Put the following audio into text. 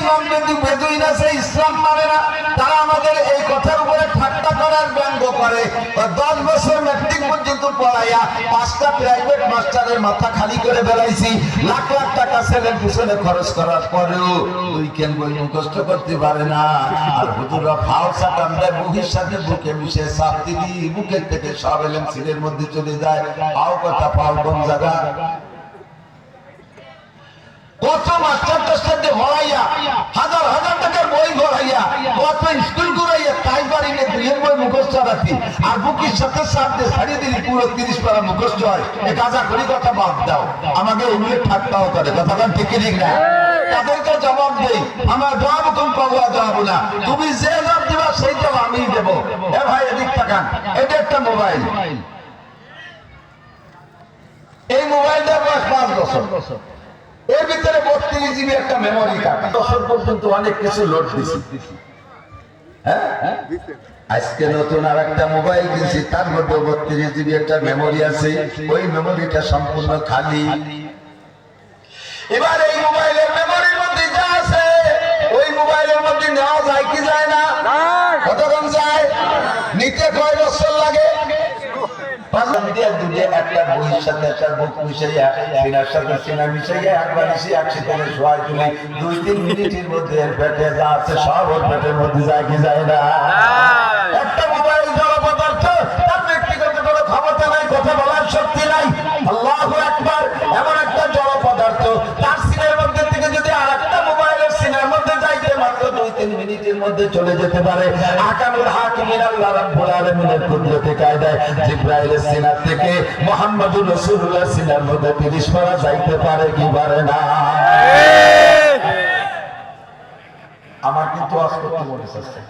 ইমাম মানে করতে পারে না। আর সাটান বুকের সাথে বুকে মিশে চাপ দিবি বুকের থেকে সব এলেন সিলের মধ্যে চলে যায়। পাও কথা পাও কোন জায়গা। তুমি যে জবাব দিবা সেই জবাব আমিই দেবো। এ ভাই, এদিক তাকান। এটা একটা মোবাইল। এই মোবাইলটার বয়স পাঁচ বছর। এর ভিতরে বত্রিশ জিবি একটা মেমোরি কার্ড বছর পর্যন্ত অনেক কিছু লোড দিছি। হ্যাঁ? আজকে নতুন আর একটা মোবাইল কিনছি তার মধ্যে বত্রিশ জিবি একটা মেমোরি আছে। ওই মেমোরিটা সম্পূর্ণ খালি। এবার এই মোবাইলের মেমোরির মধ্যে যা আছে ওই মোবাইলের মধ্যে নেওয়া যায় কি যায় না? কতক্ষণ যায়? নিতে কয় বছর লাগে? একটা বইয়ের সাথে একটা বুক মিশাইয়া সিনার সাথে সিনা মিশাইয়া একবার এসে একসাথে শোয়াই তুলি। দুই তিন মিনিটের মধ্যে পেটে যা আছে সব ওর পেটের মধ্যে যায় কি যায় না। একটা মোবাইল জড় পদার্থ তার ব্যক্তিগত কোনো ক্ষমতা নাই কথা বলার শক্তি নাই। আল্লাহ একবার এমন একটা জড় পদার্থ তার সিনের মধ্যে থেকে যদি আর একটা মোবাইলের সিনের মধ্যে যাইতে মাত্র দুই তিন মিনিটের মধ্যে চলে যেতে পারে। আকামুল হাকিমিন আল্লাহ রাব্বুল আলামিনের কুদরতে কায়দায় জিব্রাইলের সিনার থেকে মোহাম্মদুর রসুল্লাহ সিনার মধ্যে 30 পারা যাইতে পারে কি পারে না? আমার কিন্তু আজ মনে হচ্ছে।